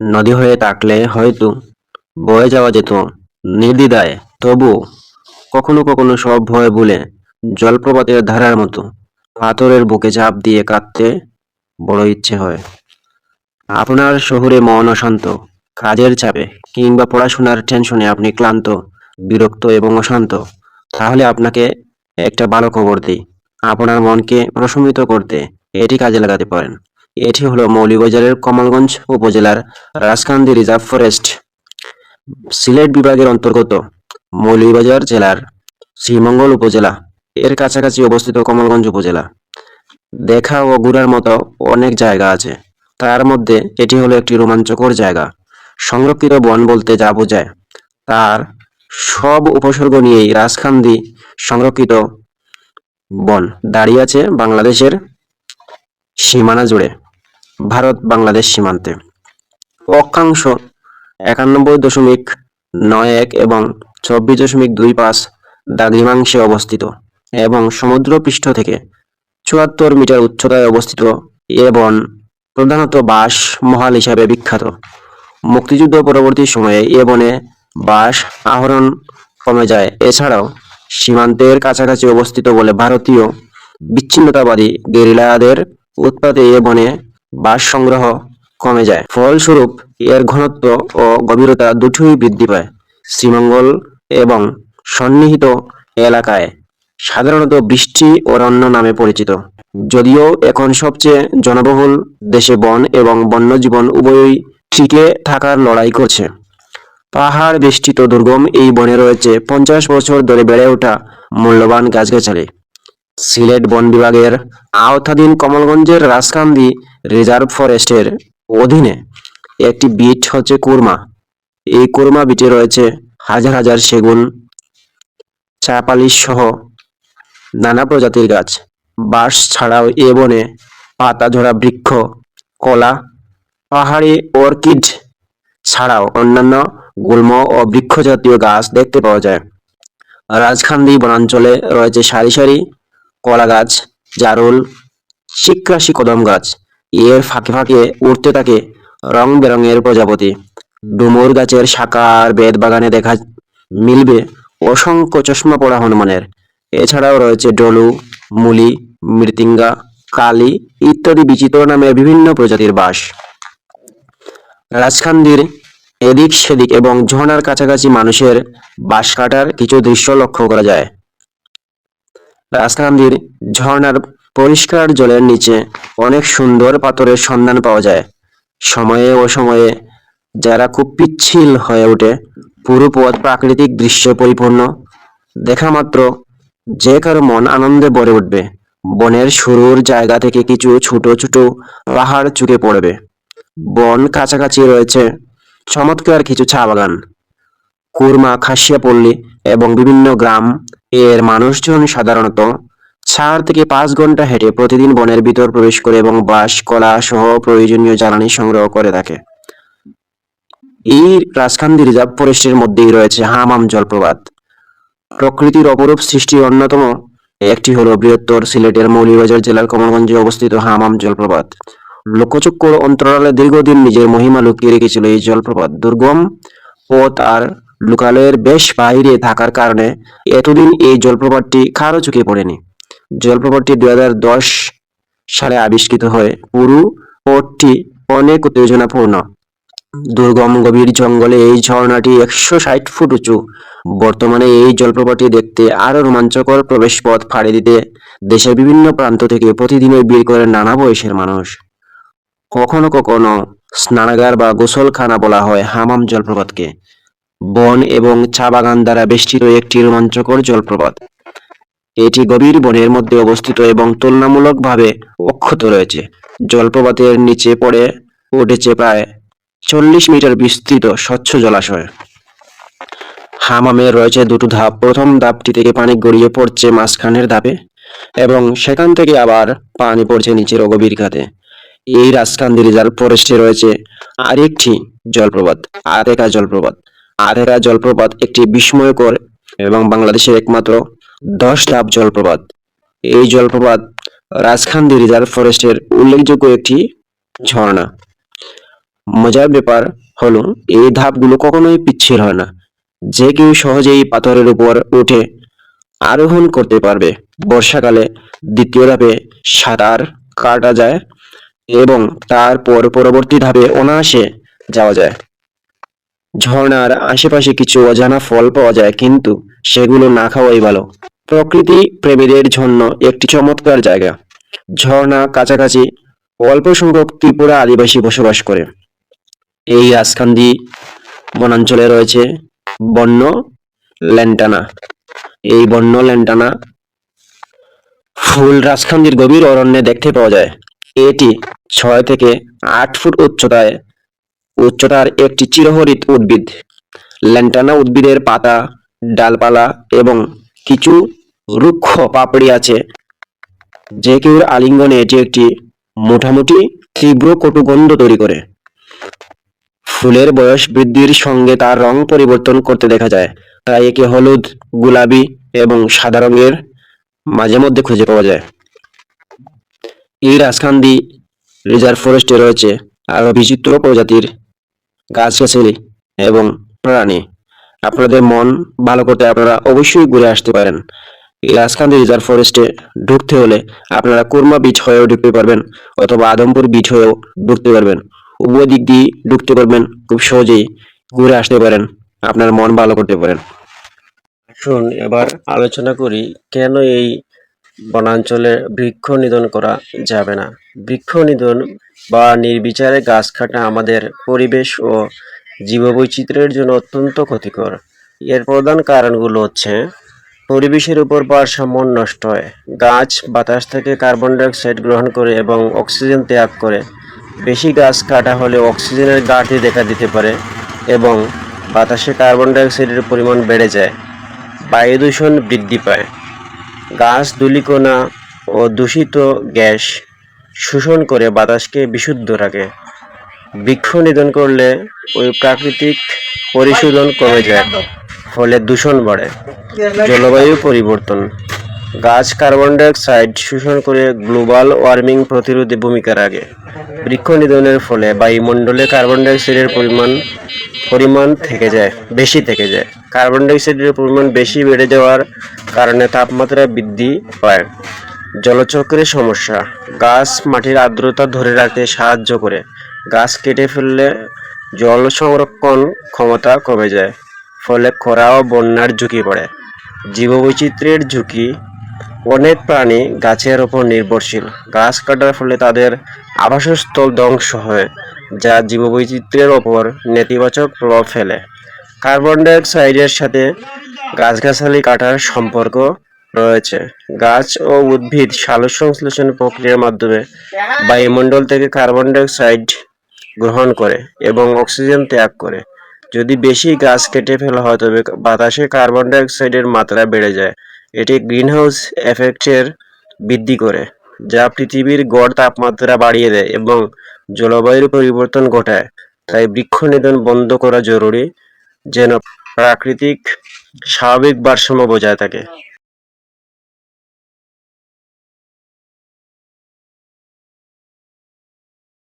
নদী হয়ে থাকলে হয়তো বয়ে যাওয়া যেত। নির্দ্বিধায়, তবু কখনো কখনো সব ভয় ভুলে জলপ্রপাতের ধারার মতো পাথরের বুকে চাপ দিয়ে কাঁদতে বড় ইচ্ছে হয়। আপনার শহরে মন অশান্ত, কাজের চাপে কিংবা পড়াশোনার টেনশনে আপনি ক্লান্ত, বিরক্ত এবং অশান্ত, তাহলে আপনাকে একটা ভালো খবর দিই। আপনার মনকে প্রশমিত করতে এটি কাজে লাগাতে পারেন। এটি হলো মৌলভীবাজারের কমলগঞ্জ উপজেলার রাজকান্দি রিজার্ভ ফরেস্ট সিলেট বিভাগের অন্তর্গত মৌলভীবাজার জেলার শ্রীমঙ্গল উপজেলা। এর কাছাকাছি অবস্থিত কমলগঞ্জ উপজেলা। দেখা ও ঘুরার মতো অনেক জায়গা আছে। তার মধ্যে এটি হলো একটি রোমাঞ্চকর জায়গা। সংরক্ষিত বন বলতে যা বোঝায়, তার সব উপসর্গ নিয়েই রাজখান্দি সংরক্ষিত বন। দাঁড়িয়ে আছে বাংলাদেশের সীমানা জুড়ে। ভারত বাংলাদেশ সীমান্তে। অক্ষাংশ একানব্বই দশমিক নয় এক এবং চব্বিশ দশমিক দুই পাঁচ দ্রাঘিমাংশে অবস্থিত এবং সমুদ্রপৃষ্ঠ থেকে চুয়াত্তর মিটার উচ্চতায় অবস্থিত এ বন প্রধানত বাঁশ মহাল হিসাবে বিখ্যাত। মুক্তিযুদ্ধ পরবর্তী সময়ে এ বনে বাঁশ আহরণ কমে যায়। এছাড়াও সীমান্তের কাছাকাছি অবস্থিত বলে ভারতীয় বিচ্ছিন্নতাবাদী গেরিলাদের উৎপাতে এ বনে বাঁশ সংগ্রহ কমে যায়। ফলস্বরূপ, এর ঘনত্ব ও গভীরতা দুটোই বৃদ্ধি পায়। শ্রীমঙ্গল এবং সন্নিহিত এলাকায় সাধারণত বৃষ্টি অরণ্য নামে পরিচিত। যদিও এখন সবচেয়ে জনবহুল দেশে বন এবং বন্যজীবন উভয়ই টিকে থাকার লড়াই করছে। পাহাড় বেষ্টিত দুর্গম এই বনে রয়েছে পঞ্চাশ বছর ধরে বেড়ে ওঠা মূল্যবান গাছগাছালি। সিলেট বন বিভাগের আওতাধীন কমলগঞ্জের রাজকান্দি রিজার্ভ ফরেস্টের অধীনে একটি বিট হচ্ছে কুরমা। এই কুরমা বিটে রয়েছে হাজার হাজার সেগুন চাপালিশ সহ নানা প্রজাতির গাছ। বাঁশ ছাড়াও এ বনে পাতা ঝরা বৃক্ষ, কলা, পাহাড়ি অর্কিড ছাড়াও অন্যান্য গুল্ম ও বৃক্ষ জাতীয় গাছ দেখতে পাওয়া যায়। রাজখান্দি বনাঞ্চলে রয়েছে সারি সারি কলা গাছ, জারুল শিকরাশি কদম গাছ। এর ফাঁকে ফাঁকে উঠতে থাকে রং বেরঙের প্রজাপতি। ডুমুর গাছের শাখা আর বেদ বাগানে দেখা মিলবে অসংখ্য চশমা পড়া হনুমানের। এছাড়াও রয়েছে ডলু, মুলি মৃতিঙ্গা কালী ইত্যাদি বিচিত্র নামের বিভিন্ন প্রজাতির বাস রাজখান্দির এদিক সেদিক এবং ঝর্ণার কাছাকাছি মানুষের বাঁশ কাটার কিছু দৃশ্য লক্ষ্য করা যায়। রাজখান্দির ঝর্ণার পরিষ্কার জলের নিচে অনেক সুন্দর পাথরের সন্ধান পাওয়া যায়। সময়ে ও সময়ে যারা খুব পিচ্ছিল হয়ে ওঠে, পুরো পথ প্রাকৃতিক দৃশ্য পরিপূর্ণ। দেখা মাত্র যে কারও মন আনন্দে ভরে উঠবে। বনের শুরুর জায়গা থেকে কিছু ছোট ছোট পাহাড় চুকে পড়বে। বন কাছাকাছি রয়েছে। চমৎকার কিছু চা বাগান কুরমা, খাসিয়াপল্লী এবং বিভিন্ন গ্রাম এর মানুষজন সাধারণত চার থেকে পাঁচ ঘণ্টা হেঁটে প্রতিদিন বনের ভিতর প্রবেশ করে এবং বাঁশ, কলা সহ প্রয়োজনীয় জ্বালানি সংগ্রহ করে থাকে। এই রাজকান্দি রিজার্ভ ফরেস্টের মধ্যেই রয়েছে হামাম জলপ্রপাত। প্রকৃতির অপরূপ সৃষ্টির অন্যতম একটি হলো বৃহত্তর সিলেটের মৌলভীবাজার জেলার কমলগঞ্জে অবস্থিত হামাম জলপ্রপাত। লোকচক্ষুর অন্তরালে দীর্ঘদিন নিজের মহিমা লুকিয়ে রেখেছিল এই জলপ্রপাত। দুর্গম পথ আর লোকালয়ের বেশ বাইরে থাকার কারণে এতদিন এই জলপ্রপাতটি কারও চোখে পড়েনি। জলপ্রপাতটি দুই সালে আবিষ্কৃত হয় পুরু পথটি অনেক উত্তেজনাপূর্ণ। দুর্গম গভীর জঙ্গলে এই ঝর্ণাটি একশো ষাট ফুট উঁচু। বর্তমানে এই জলপ্রপাতটি দেখতে আরও রোমাঞ্চকর প্রবেশপথ ফাড়ি দিতে দেশের বিভিন্ন প্রান্ত থেকে প্রতিদিনই ভিড় করে নানা বয়সের মানুষ। কখনো কখনো স্নানাগার বা গোসলখানা বলা হয় হামাম জলপ্রপাতকে। বন এবং চা বাগান দ্বারা বেষ্টিত একটি রোমাঞ্চকর জলপ্রপাত। এটি গভীর বনের মধ্যে অবস্থিত এবং তুলনামূলকভাবে অক্ষত রয়েছে। জলপ্রপাতের নিচে পড়ে, উঠেছে প্রায় চল্লিশ মিটার বিস্তৃত স্বচ্ছ জলাশয়। হামামে রয়েছে দুটো ধাপ। প্রথম ধাপটি থেকে পানি গড়িয়ে পড়ছে মাঝখানের ধাপে এবং সেখান থেকে আবার পানি পড়ছে নিচের গভীর খাতে। এই রাজকান্দি রিজার্ভ ফরেস্টে রয়েছে আরেকটি জলপ্রপাত, আরেকা জলপ্রপাত। আরেকা জলপ্রপাত একটি বিস্ময়কর এবং বাংলাদেশের একমাত্র দশ ধাপ জলপ্রপাত। এই জলপ্রপাত রাজখান্দি রিজার্ভ ফরেস্টের উল্লেখযোগ্য একটি ঝর্ণা। মজার ব্যাপার হলো, এই ধাপগুলো কখনোই পিচ্ছিল হয় না। যে কেউ সহজেই পাথরের উপর উঠে আরোহণ করতে পারবে। বর্ষাকালে দ্বিতীয় ধাপে সাঁতার কাটা যায় এবং তারপর পরবর্তী ধাপে অনায়াসে যাওয়া যায়। ঝর্ণার আশেপাশে কিছু অজানা ফল পাওয়া যায়, কিন্তু সেগুলো না খাওয়াই ভালো। প্রকৃতি প্রেমীদের জন্য একটি চমৎকার জায়গা। ঝর্ণা কাছাকাছি অল্প সংখ্যক ত্রিপুরা আদিবাসী বসবাস করে। এই রাজকান্দি বনাঞ্চলে রয়েছে বন্য ল্যান্টানা। এই বন্য ল্যান্টানা ফুল রাজকান্দির গভীর অরণ্যে দেখতে পাওয়া যায়। এটি ছয় থেকে আট ফুট উচ্চতায় উচ্চতার একটি চিরহরিত উদ্ভিদ। ল্যান্টানা উদ্ভিদের পাতা, ডালপালা এবং কিছু রুক্ষ পাপড়ি আছে, যে কেউ আলিঙ্গনে এটি একটি মোটামুটি তীব্র কটু গন্ধ তৈরি করে। ফুলের বয়স বৃদ্ধির সঙ্গে তার রং পরিবর্তন করতে দেখা যায়। তাই একে হলুদ, গোলাপি এবং সাদা রঙের মাঝে মধ্যে খুঁজে পাওয়া যায়। এই রাজকান্দি রিজার্ভ ফরেস্টে রয়েছে আরও বিচিত্র প্রজাতির গাছগাছালি এবং প্রাণী। আপনাদের মন ভালো করতে আপনারা অবশ্যই ঘুরে আসতে পারেন। রাজকান্দি রিজার্ভ ফরেস্টে ঢুকতে হলে আপনারা কুরমা বিচ হয়েও ঢুকতে পারবেন অথবা আদমপুর বিচ হয়েও ঢুকতে পারবেন। উভয় দিক দিয়ে ঢুকতে পারবেন খুব সহজেই ঘুরে আসতে পারেন, আপনার মন ভালো করতে পারেন। শুন এবার আলোচনা করি কেন এই বনাঞ্চলে বৃক্ষ নিধন করা যাবে না। বৃক্ষ নিধন বা নির্বিচারে গাছ কাটা আমাদের পরিবেশ ও জীববৈচিত্র্যের জন্য অত্যন্ত ক্ষতিকর। এর প্রধান কারণগুলো হচ্ছে, পরিবেশের উপর ভারসাম্য নষ্ট হয়, গাছ বাতাস থেকে কার্বন ডাইঅক্সাইড গ্রহণ করে এবং অক্সিজেন ত্যাগ করে। বেশি গাছ কাটা হলে অক্সিজেনের ঘাটতি দেখা দিতে পারে এবং বাতাসে কার্বন ডাইঅক্সাইডের পরিমাণ বেড়ে যায়। বায়ু দূষণ বৃদ্ধি পায়। গাছ দুলিকোনা ও দূষিত গ্যাস শোষণ করে বাতাসকে বিশুদ্ধ রাখে। বৃক্ষ নিধন করলে ওই প্রাকৃতিক পরিশোধন কমে যায়, ফলে দূষণ বাড়ে। জলবায়ু পরিবর্তন। গাছ কার্বন ডাইঅক্সাইড শোষণ করে গ্লোবাল ওয়ার্মিং প্রতিরোধে ভূমিকা রাখে বৃক্ষ নিধনের ফলে বায়ুমণ্ডলে কার্বন ডাইঅক্সাইডের পরিমাণ পরিমাণ থেকে যায়, বেশি থেকে যায়। কার্বন ডাইঅক্সাইডের পরিমাণ বেশি বেড়ে যাওয়ার কারণে তাপমাত্রা বৃদ্ধি পায়। জলচক্রের সমস্যা, গাছ মাটির আর্দ্রতা ধরে রাখতে সাহায্য করে। গাছ কেটে ফেললে জল সংরক্ষণ ক্ষমতা কমে যায়, ফলে খরা ও বন্যার ঝুঁকি পড়ে। জীববৈচিত্র্যের ঝুঁকি অনেক প্রাণী গাছের ওপর নির্ভরশীল। গাছ কাটার ফলে তাদের আবাসস্থল ধ্বংস হয়, যা জীববৈচিত্র্যের ওপর নেতিবাচক প্রভাব ফেলে। কার্বন ডাইঅক্সাইডের সাথে গাছগাছালি কাটার সম্পর্ক রয়েছে। গাছ ও উদ্ভিদ সালোক সংশ্লেষণ প্রক্রিয়ার মাধ্যমে বায়ুমণ্ডল থেকে কার্বন ডাইঅক্সাইড গ্রহণ করে এবং অক্সিজেন ত্যাগ করে। যদি বেশি গাছ কেটে ফেলা হয়, তবে বাতাসে কার্বন ডাইঅক্সাইডের মাত্রা বেড়ে যায়। এটি গ্রিনহাউস এফেক্টের বৃদ্ধি করে, যা পৃথিবীর গড় তাপমাত্রা বাড়িয়ে দেয় এবং জলবায়ুর পরিবর্তন ঘটায়। তাই বৃক্ষ নিধন বন্ধ করা জরুরি, যেন প্রাকৃতিক স্বাভাবিক ভারসাম্য বজায় থাকে।